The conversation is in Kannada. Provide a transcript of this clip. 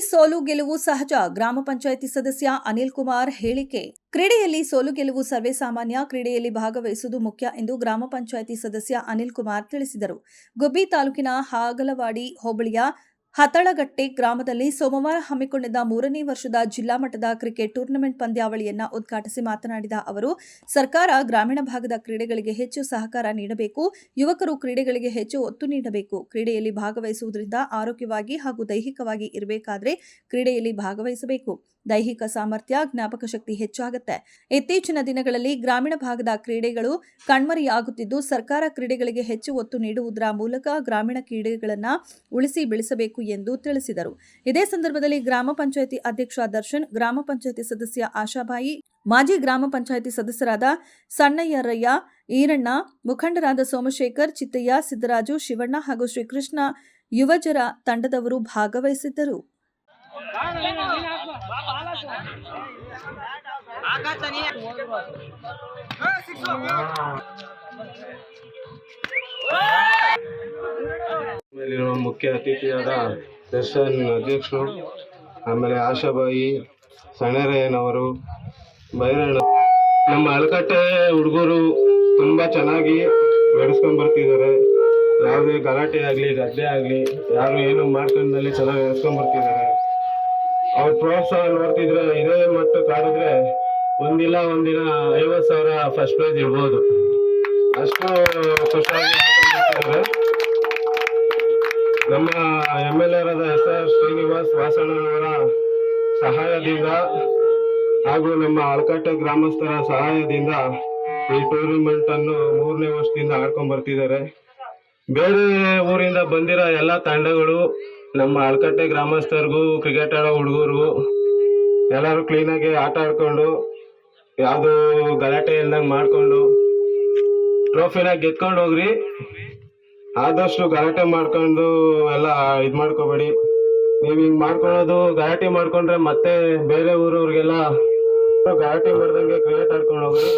ಸೋಲು ಗೆಲುವು ಸಹಜ. ಗ್ರಾಮ ಪಂಚಾಯಿತಿ ಸದಸ್ಯ ಅನಿಲ್ ಕುಮಾರ್ ಹೇಳಿಕೆ. ಕ್ರೀಡೆಯಲ್ಲಿ ಸೋಲು ಗೆಲುವು ಸರ್ವೇ ಸಾಮಾನ್ಯ. ಕ್ರೀಡೆಯಲ್ಲಿ ಭಾಗವಹಿಸುವುದು ಮುಖ್ಯ ಎಂದು ಗ್ರಾಮ ಪಂಚಾಯಿತಿ ಸದಸ್ಯ ಅನಿಲ್ ಕುಮಾರ್ ತಿಳಿಸಿದರು. ಗುಬ್ಬಿ ತಾಲೂಕಿನ ಹಾಗಲವಾಡಿ ಹೋಬಳಿಯ ಹತಳಗಟ್ಟೆ ಗ್ರಾಮದಲ್ಲಿ ಸೋಮವಾರ ಹಮ್ಮಿಕೊಂಡಿದ್ದ ಮೂರನೇ ವರ್ಷದ ಜಿಲ್ಲಾ ಮಟ್ಟದ ಕ್ರಿಕೆಟ್ ಟೂರ್ನಮೆಂಟ್ ಪಂದ್ಯಾವಳಿಯನ್ನು ಉದ್ಘಾಟಿಸಿ ಮಾತನಾಡಿದ ಅವರು, ಸರ್ಕಾರ ಗ್ರಾಮೀಣ ಭಾಗದ ಕ್ರೀಡೆಗಳಿಗೆ ಹೆಚ್ಚು ಸಹಕಾರ ನೀಡಬೇಕು, ಯುವಕರು ಕ್ರೀಡೆಗಳಿಗೆ ಹೆಚ್ಚು ಒತ್ತು ನೀಡಬೇಕು. ಕ್ರೀಡೆಯಲ್ಲಿ ಭಾಗವಹಿಸುವುದರಿಂದ ಆರೋಗ್ಯವಾಗಿ ಹಾಗೂ ದೈಹಿಕವಾಗಿ ಇರಬೇಕಾದರೆ ಕ್ರೀಡೆಯಲ್ಲಿ ಭಾಗವಹಿಸಬೇಕು. ದೈಹಿಕ ಸಾಮರ್ಥ್ಯ, ಜ್ಞಾಪಕ ಶಕ್ತಿ ಹೆಚ್ಚಾಗುತ್ತೆ. ಇತ್ತೀಚಿನ ದಿನಗಳಲ್ಲಿ ಗ್ರಾಮೀಣ ಭಾಗದ ಕ್ರೀಡೆಗಳು ಕಣ್ಮರೆಯಾಗುತ್ತಿದ್ದು, ಸರ್ಕಾರ ಕ್ರೀಡೆಗಳಿಗೆ ಹೆಚ್ಚು ಒತ್ತು ನೀಡುವುದರ ಮೂಲಕ ಗ್ರಾಮೀಣ ಕ್ರೀಡೆಗಳನ್ನು ಉಳಿಸಿ ಬೆಳೆಸಬೇಕು ಎಂದು ತಿಳಿಸಿದರು. ಇದೇ ಸಂದರ್ಭದಲ್ಲಿ ಗ್ರಾಮ ಪಂಚಾಯಿತಿ ಅಧ್ಯಕ್ಷ ದರ್ಶನ್, ಗ್ರಾಮ ಪಂಚಾಯಿತಿ ಸದಸ್ಯ ಆಶಾಬಾಯಿ, ಮಾಜಿ ಗ್ರಾಮ ಪಂಚಾಯಿತಿ ಸದಸ್ಯರಾದ ಸಣ್ಣಯ್ಯರಯ್ಯ, ಈರಣ್ಣ, ಮುಖಂಡರಾದ ಸೋಮಶೇಖರ್, ಚಿತ್ತಯ್ಯ, ಸಿದ್ದರಾಜು, ಶಿವಣ್ಣ ಹಾಗೂ ಶ್ರೀಕೃಷ್ಣ ಯುವಜರ ತಂಡದವರು ಭಾಗವಹಿಸಿದ್ದರು. ಮೇಲಿರುವ ಮುಖ್ಯ ಅತಿಥಿಯಾದ ದರ್ಶನ್ ಅಧ್ಯಕ್ಷರು, ಆಮೇಲೆ ಆಶಾಬಾಯಿ ಸಣ್ಣರಯ್ಯನವರು, ಬೈರಣ್ಣ. ನಮ್ಮ ಅಲಕಟ್ಟೆ ಹುಡುಗರು ತುಂಬಾ ಚೆನ್ನಾಗಿ ನಡೆಸ್ಕೊಂಡ್ ಬರ್ತಿದ್ದಾರೆ. ಯಾವುದೇ ಗಲಾಟೆ ಆಗಲಿ ಗದ್ದೆ ಆಗಲಿ, ಯಾರು ಏನು ಮಾಡ್ಕೊಂಡಲ್ಲಿ ಚೆನ್ನಾಗಿ ನಡೆಸ್ಕೊಂಡ್ ಬರ್ತಿದ್ದಾರೆ. ಅವ್ರ ಪ್ರೋತ್ಸಾಹ ನೋಡ್ತಿದ್ರೆ ಇದೇ ಮಟ್ಟಕ್ಕೆ ಆಡಿದ್ರೆ ಒಂದಿಲ್ಲ, ಒಂದಿನ ಐವತ್ತು ಸಾವಿರ ಫಸ್ಟ್ ಪ್ರೈಸ್ ಇಡ್ಬೋದು ಅಷ್ಟು ಖುಷಿಯಾಗಿ ನಮ್ಮ ಎಂ ಎಲ್ ಎರಾದ ಎಸ್ ಆರ್ ಶ್ರೀನಿವಾಸ್ ವಾಸಣ್ಣನವರ ಸಹಾಯದಿಂದ ಹಾಗೂ ನಮ್ಮ ಆಳ್ಕಟ್ಟೆ ಗ್ರಾಮಸ್ಥರ ಸಹಾಯದಿಂದ ಈ ಟೂರ್ನಮೆಂಟ್ ಅನ್ನು ಮೂರನೇ ವರ್ಷದಿಂದ ಆಡ್ಕೊಂಡ್ ಬರ್ತಿದ್ದಾರೆ. ಬೇರೆ ಊರಿಂದ ಬಂದಿರೋ ಎಲ್ಲ ತಂಡಗಳು ನಮ್ಮ ಅಳಕಟ್ಟೆ ಗ್ರಾಮಸ್ಥರಿಗೂ ಕ್ರಿಕೆಟ್ ಆಡೋ ಹುಡುಗರಿಗೂ ಎಲ್ಲರೂ ಕ್ಲೀನಾಗಿ ಆಟ ಆಡ್ಕೊಂಡು, ಯಾವುದು ಗಲಾಟೆ ಇಲ್ದಂಗೆ ಮಾಡ್ಕೊಂಡು ಟ್ರೋಫಿನ ಗೆದ್ಕೊಂಡು ಹೋಗ್ರಿ. ಆದಷ್ಟು ಗಲಾಟೆ ಮಾಡ್ಕೊಂಡು ಎಲ್ಲ ಇದು ಮಾಡ್ಕೋಬೇಡಿ. ನೀವು ಹಿಂಗ್ ಮಾಡ್ಕೊಳ್ಳೋದು ಗಲಾಟೆ ಮಾಡ್ಕೊಂಡ್ರೆ ಮತ್ತೆ ಬೇರೆ ಊರವ್ರಿಗೆಲ್ಲ ಗಲಾಟೆ ಮಾಡ್ದಂಗೆ ಕ್ರಿಕೆಟ್ ಆಡ್ಕೊಂಡು ಹೋಗ್ರಿ.